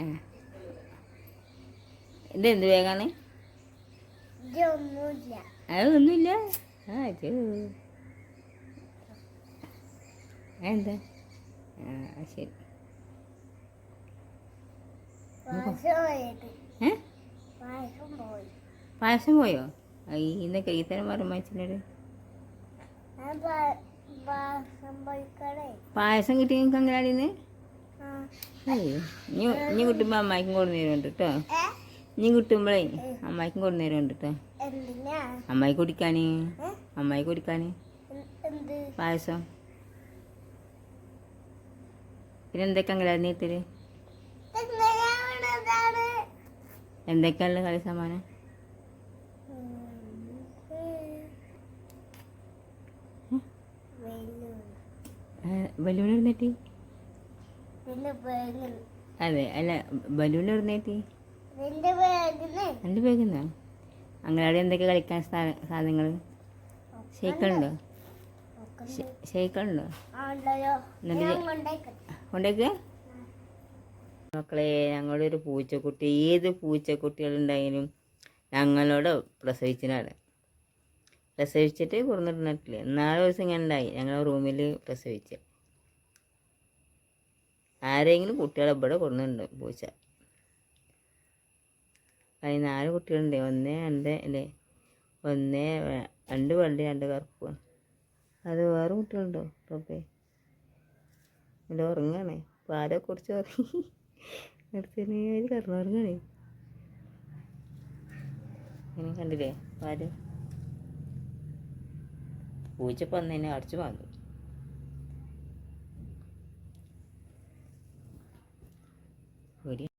ആ എന്ത് വേഗാണ് അതൊന്നുമില്ല ആ എന്താ? ആ ശരി. പായസം പോയി. ഇന്നൊക്കെ ഈ തരം മരം വാങ്ങിച്ചിട്ട് പാ- പായസം കിട്ടി നിങ്ങൾക്ക് ആ ഇനി കിട്ടുമ്പോൾ അമ്മായിക്കും കൊടുന്നു തരുന്നുണ്ട് കേട്ടോ ഇനി കിട്ടുമ്പോഴേ അമ്മായിക്കും കൊടുന്നു തരുന്നുണ്ട് കേട്ടോ അമ്മായി കുടിക്കാൻ? അമ്മായി കുടിക്കാൻ പായസം? പിന്നെ എന്തൊക്കെ എങ്ങനെയാണതാണ് എന്തൊക്കെയുള്ള കളി സമാനം? ബലൂൺ അതെ അല്ല ബലൂൺ ബാഗിന് രണ്ട് പേരുന്നോ അങ്കലാടി എന്തൊക്കെ കളിക്കാൻ സാധനങ്ങൾ ഞാൻ കൊണ്ടേക്കട്ടെ കൊണ്ടേക്ക്. മക്കളെ ഞങ്ങളുടെ ഒരു പൂച്ചക്കുട്ടി ഏത് പൂച്ചക്കുട്ടികളുണ്ടായാലും ഞങ്ങളോട് പ്രസവിച്ചിനാണ്. പ്രസവിച്ചിട്ട് കൊടുന്നിട്ടില്ല നാല് ദിവസം ഇങ്ങനെ ഉണ്ടായി. ഞങ്ങളുടെ റൂമിൽ പ്രസവിച്ച്. ആരെങ്കിലും കുട്ടികളെ ഇവിടെ കൊടുക്കുന്നുണ്ട് പൂച്ച നാല് കുട്ടികളുണ്ട്. ഒന്ന് രണ്ട് അല്ലേ? ഒന്ന് രണ്ട് വെള്ളി രണ്ട് കറുപ്പ്. അത് വേറെ കുട്ടികളുണ്ടോ? റബ്ബേ. ഇവിടെ ഉറങ്ങാണ്. പാലെ കുറിച്ച് ഉറങ്ങി അടുത്തതിന് കിടന്നുറങ്ങാണ്? ഇങ്ങനെ കണ്ടില്ലേ? പാൽ പൂച്ചപ്പം വന്നതിനെ അടിച്ചു മാറും ഒരു